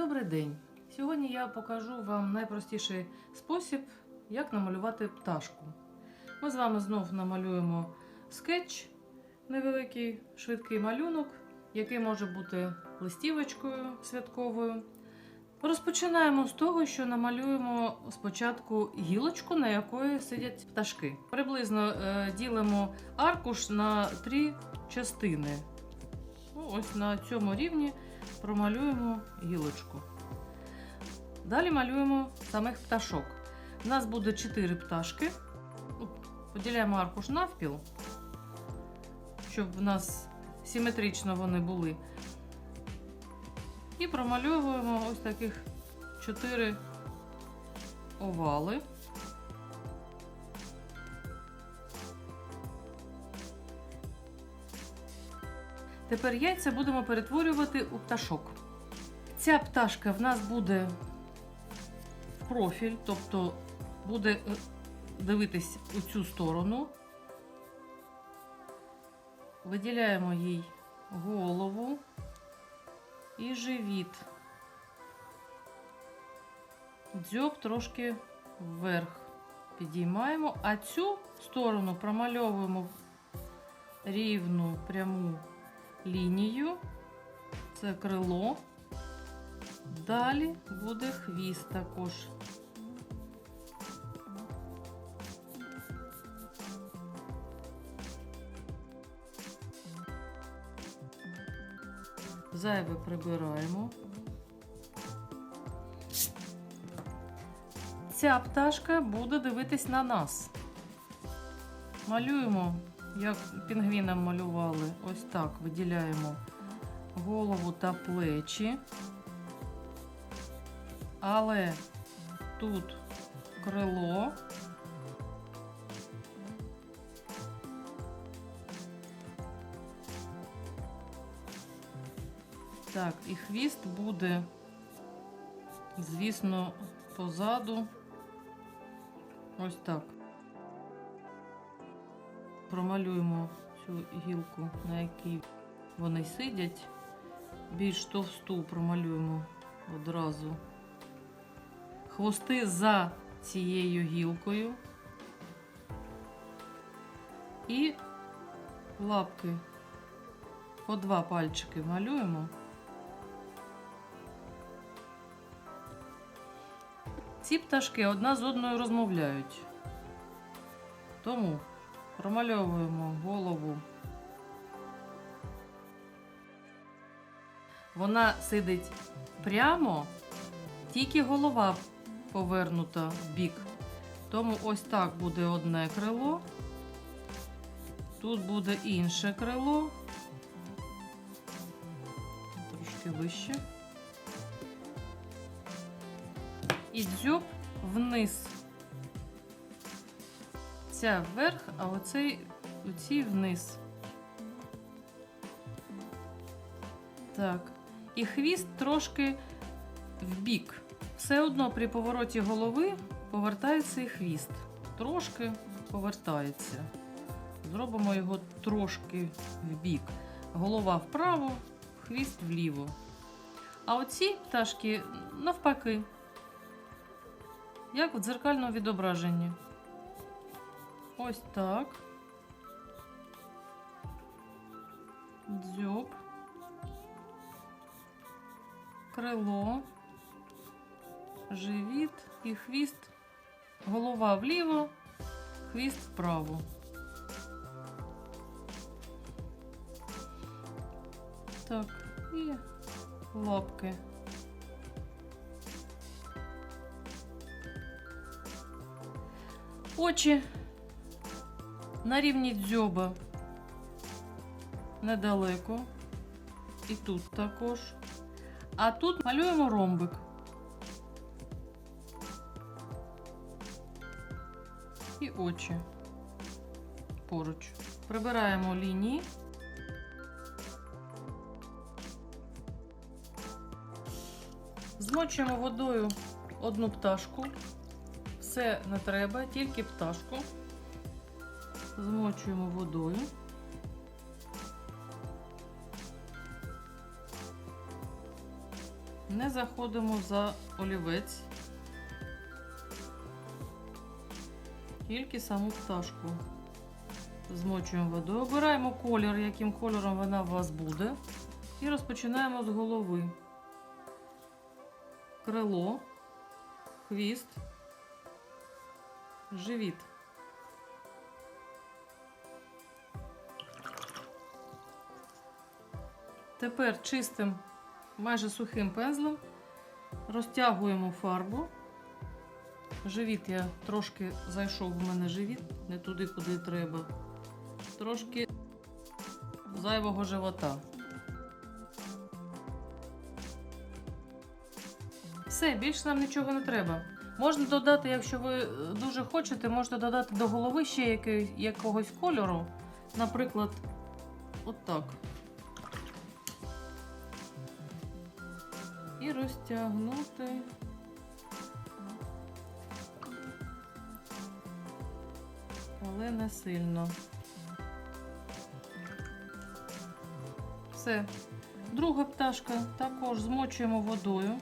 Добрий день! Сьогодні я покажу вам найпростіший спосіб, як намалювати пташку. Ми з вами знов намалюємо скетч, невеликий швидкий малюнок, який може бути листівочкою святковою. Розпочинаємо з того, що намалюємо спочатку гілочку, на якої сидять пташки. Приблизно е, ділимо аркуш на три частини. Ну, ось на цьому рівні промалюємо гілочку. Далі малюємо самих пташок. У нас буде 4 пташки. Ну, Поділяємо аркуш навпіл, щоб в нас симетрично вони були. І промальовуємо ось таких 4 овали. Тепер яйця будемо перетворювати у пташок. Ця пташка в нас буде в профіль, тобто буде е, дивитись у цю сторону. Виділяємо їй голову і живіт. Дзьоб трошки вверх підіймаємо, а цю сторону промальовуємо рівну пряму лінію. Це крило. Далі буде хвіст також. Зайве прибираємо. Ця пташка буде дивитись на нас. Малюємо, як пінгвінам малювали. Ось так виділяємо голову та плечі. Але тут крило. Так, і хвіст буде, звісно, позаду. Ось так. Промалюємо цю гілку, на якій вони сидять. Більш товсту промалюємо одразу. Хвости за цією гілкою. І лапки по два пальчики малюємо. Ці пташки одна з одною розмовляють. Тому промальовуємо голову. Вона сидить прямо, тільки голова повернута в бік. Тому ось так буде одне крило. Тут буде інше крило. Трошки вище. І дзьоб вниз. Ця вверх, а оцей оці вниз. Так. І хвіст трошки в бік. Все одно при повороті голови повертається і хвіст. Трошки повертається. Зробимо його трошки в бік. Голова вправо, хвіст вліво. А оці пташки навпаки, як в дзеркальному відображенні. Ось так. Дзьоб. Крило, живіт і хвіст. Голова вліво, хвіст вправо. Так, і лапки. Очі на рівні дзьоба недалеко. І тут також. А тут малюємо ромбик. І очі поруч. Прибираємо лінії. Змочуємо водою одну пташку. Все не треба, тільки пташку. Змочуємо водою. не заходимо за олівець. Тільки саму пташку. Змочуємо водою. Обираємо колір, яким кольором вона у вас буде. І розпочинаємо з голови. Крило, хвіст, живіт. Тепер чистим, майже сухим пензлем розтягуємо фарбу. Живіт я трошки зайшов в мене живіт, не туди, куди треба. Трошки зайвого живота. Все, більше нам нічого не треба. Можна додати, якщо ви дуже хочете, можна додати до голови ще якогось кольору. Наприклад, отак. І розтягнути. Але не сильно. Все. Друга пташка також змочуємо водою.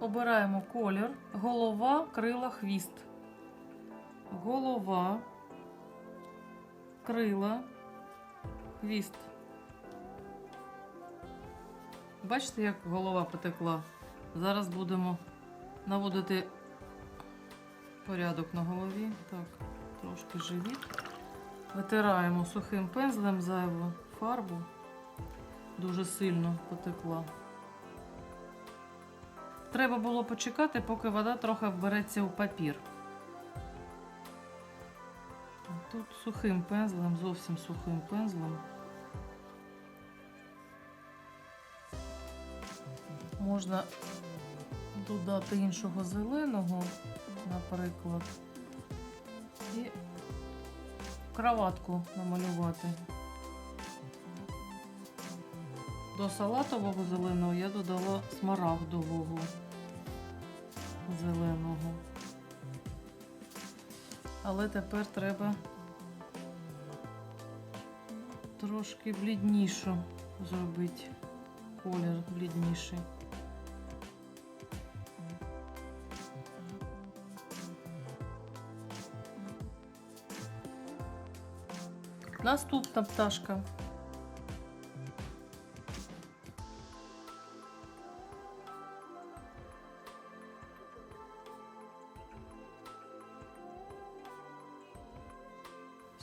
Обираємо колір, голова, крила, хвіст. Голова, крила, хвіст. Бачите, як голова потекла? Зараз будемо наводити порядок на голові. Так, трошки живіт. Витираємо сухим пензлем зайву фарбу. Дуже сильно потекла. Треба було почекати, поки вода трохи вбереться у папір. Тут сухим пензлем, зовсім сухим пензлем. Можна додати іншого зеленого, наприклад, і краватку намалювати. До салатового зеленого я додала смарагдового зеленого. Але тепер треба трошки бліднішу зробити колір блідніший. Наступна пташка.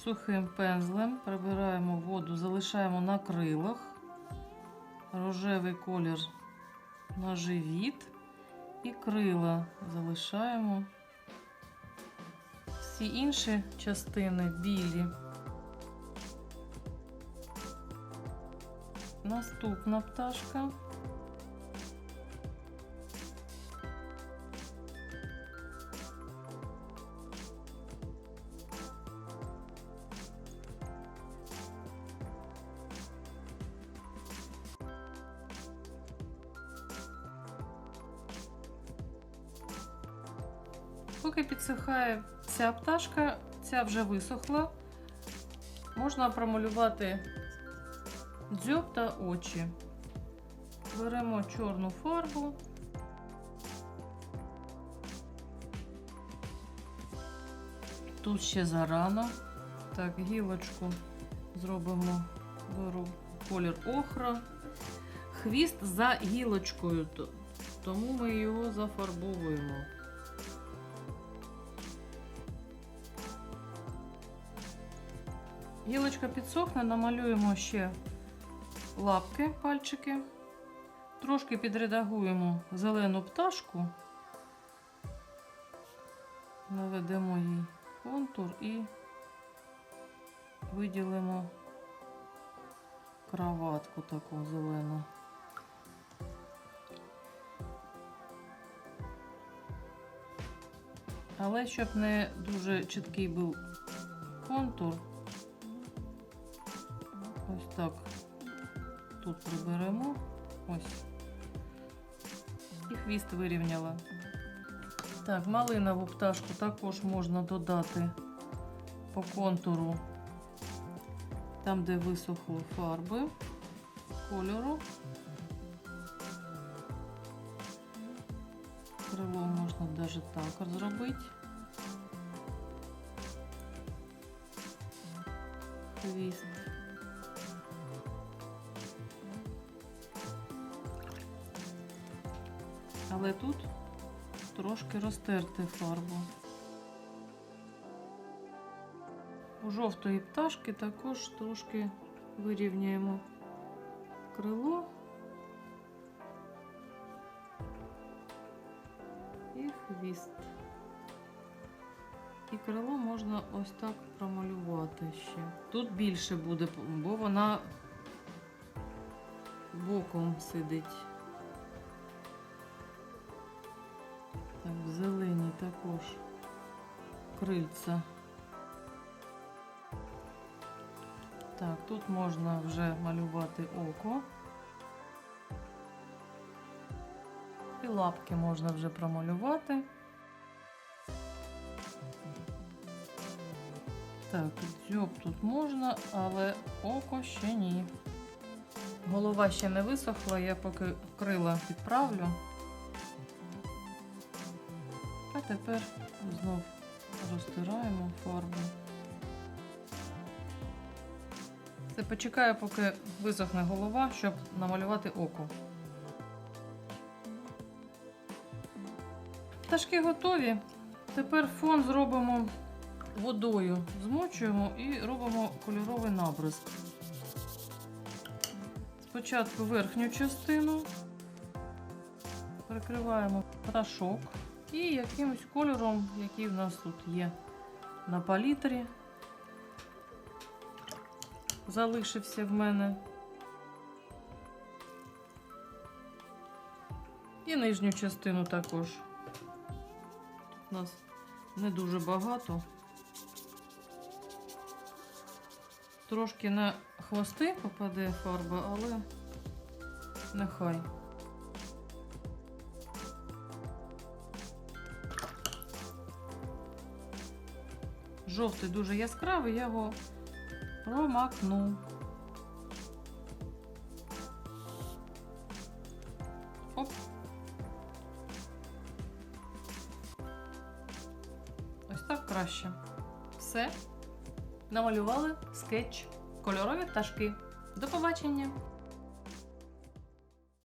Сухим пензлем прибираємо воду, залишаємо на крилах, рожевий колір на живіт і крила залишаємо. Всі інші частини білі. Наступна пташка. Поки підсихає ця пташка, ця вже висохла, можна промалювати дзьоб та очі. Беремо чорну фарбу. Тут ще зарано. Так, гілочку зробимо беру колір охра. Хвіст за гілочкою, тому ми його зафарбовуємо. Гілочка підсохне, намалюємо ще лапки, пальчики. Трошки підредагуємо зелену пташку, наведемо їй контур і виділимо краватку таку зелену. Але щоб не дуже чіткий був контур, так тут приберемо. Ось. І хвіст вирівняла. Так, малинову пташку також можна додати по контуру там, де висохло фарби кольору. Крило можна навіть так зробити. Хвіст. Але тут трошки розтерти фарбу. У жовтої пташки також трошки вирівняємо крило і хвіст. І крило можна ось так промалювати ще. Тут більше буде, бо вона боком сидить. Так, в зелені також крильця. Так, тут можна вже малювати око. І лапки можна вже промалювати. Так, дзьоб тут можна, але око ще ні. Голова ще не висохла, я поки крила підправлю. Тепер знов розтираємо фарбу. Це почекаю, поки висохне голова, щоб намалювати око. Пташки готові. Тепер фон зробимо водою, змочуємо і робимо кольоровий набризк. Спочатку верхню частину прикриваємо пташок і якимось кольором, який в нас тут є на палітрі, залишився в мене. І нижню частину також. Тут нас не дуже багато. Трошки на хвости попаде фарба, але нехай. Жовтий дуже яскравий, я його промакну. Оп. Ось так краще. Все. Намалювали скетч. Кольорові пташки. До побачення!